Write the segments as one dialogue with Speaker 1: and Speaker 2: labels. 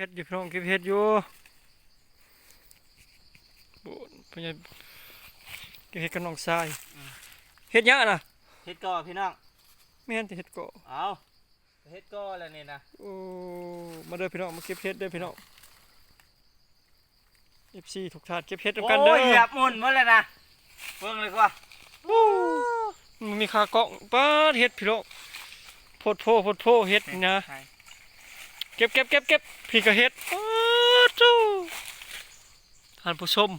Speaker 1: เฮ็ดอยู่พี่น้องเก็บเฮ็ดอยู่บุญพญาเก็บเฮ็ดกับน้องชายเฮ็ดหยังอะน่ะ
Speaker 2: เฮ็ดก่อพี่น้อง
Speaker 1: ไม่เห็นแต่เฮ็ดเกาะ
Speaker 2: เอาเฮ็ดก่อแล้วนี่นะ
Speaker 1: โอ้มาเด้อพี่น้องมาเก็บเฮ็ดเด้อพี่น้อง FC ทุกท่านเก็บเฮ็ดนำกันเด้
Speaker 2: โอ้
Speaker 1: อย
Speaker 2: เหยียบหมุนหมดเลยนะเบิ่งเลยกว่า
Speaker 1: มันมีคากล้องป้าดเฮ็ดพี่น้องโพดโพโพดโพเฮ็ดนี่นะ
Speaker 2: ใช่
Speaker 1: เก็บเก็บเก็บเก็บพี่ก็เฮ็ดอ้าจูท่านผู้ชม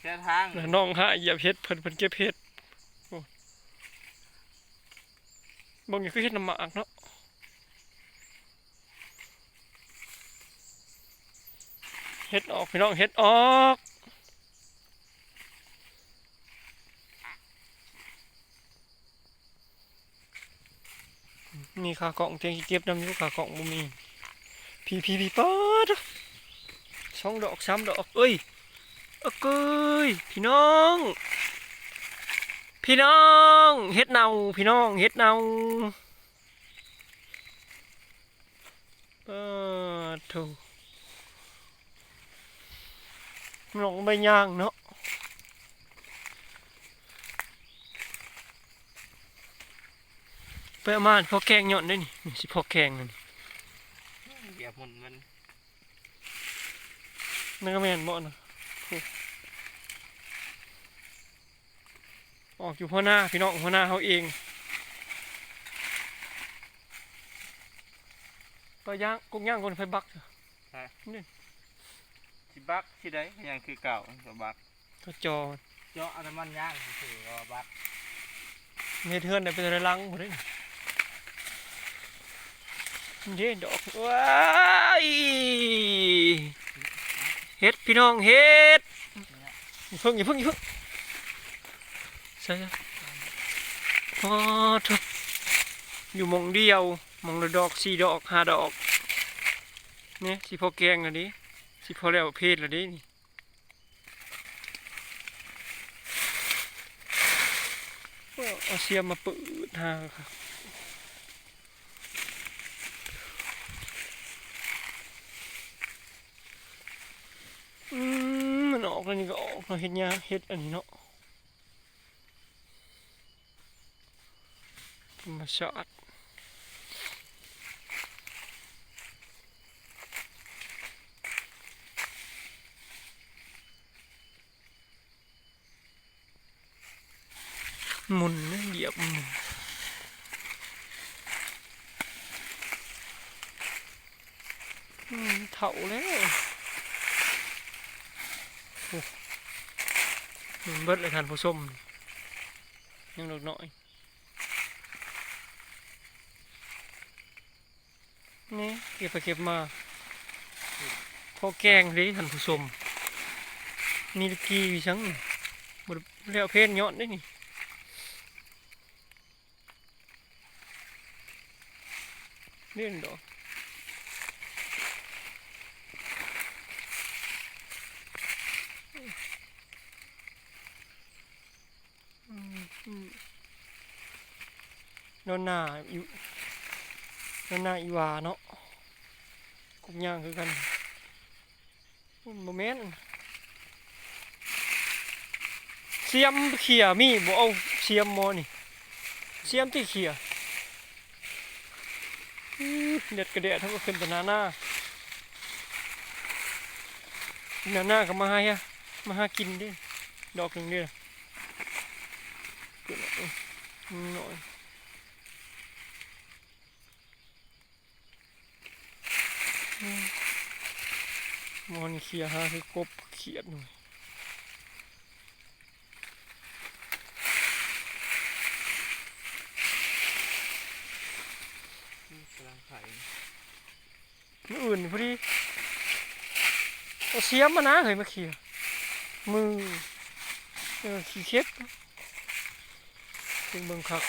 Speaker 2: เส้นทาง
Speaker 1: น้องหาเหยียบเฮ็ดเพิ่นเพิ่นเก็บเฮ็ดโอ้บางอย่างคือเฮ็ดน้ำหมากเนาะเฮ็ดออกพี่น้องเฮ็ดออกมีขากล่องเตียงเก็บน้ำอยู่ขากล่องบ่มี พี่พี่พี่ป๊าดสองดอกสามดอกเอ้ยเอ้ยเกยพี่น้อง พี่น้องเฮ็ดเนาพี่น้องเฮ็ดเนาเออถูน้องใบย่างเนาะไปเอามาพอแกงหย่อนได้นี่นี่สิพอแกงนั่น
Speaker 2: ยียบหมุนมัน
Speaker 1: นั่นก็แม่นบ่นะโอ้ออกอยู่พ่อหน้าพี่น้องพ่อหน้าเขาเองไปย่างกุ้งย่างคนไฟบักเถอะ
Speaker 2: สิบักสิได้ยังคือเก่าสิบัก
Speaker 1: ก็จอ
Speaker 2: เจาะเอาน้ำมันย่างคือว่าบัก
Speaker 1: เฮ็ดเทือนได้ไปได้ลังหมดเลยนี่ เด้ดอกว้ายเฮ็ดพี่น้องเฮ็ดอย่าเพิ่งอย่าเพิ่งอย่าเพิ่งใช่ๆพอเถอะอยู่มองเดียวมองละดอกสี่ดอกห้าดอกเนี่ยสิพอแกงอันนี้สิพอแล้วเพศอันนี้นี่เอาเสียมมาเปิดหาครับ มันออกแล้วนี่ก็ออกเนาะเฮ็ดยังเฮ็ดอันนี้เนาะธรรมชาติหมุนเหยียบหมุนอืมเถาแล้ว มันเบิดเลยทานผู้ชมยังดอกน้อยนี่เก็บไปเก็บมาพอแกงเลยท่านผู้ชมนี่กี้ชังบดแล้วเพศย้อดได้นี่เล่นดอกอืมอืม นอนหน้าอยู่นั่นน่ะอีวาเนาะกุกย่างคือกันโมเมนต์เสียมเขี่ยมีบ่เอาเสียมมอนี่เสียมที่เขี่ยเด็ดกระเดะทั้งก็ขึ้นแต่หน้าหน้าหน้าหน้าก็มาให้มาหากินดิดอกหนึ่งเดิเกิดอะไร หน่อยมอนเขียฮะคือกบเขียดหน่อย
Speaker 2: กำลังไข่
Speaker 1: มืออื่นพอดีเอาเสียมมานะเฮ้ยมาเขียมือเออขี้เข็ บเป็นเบิ่งคัก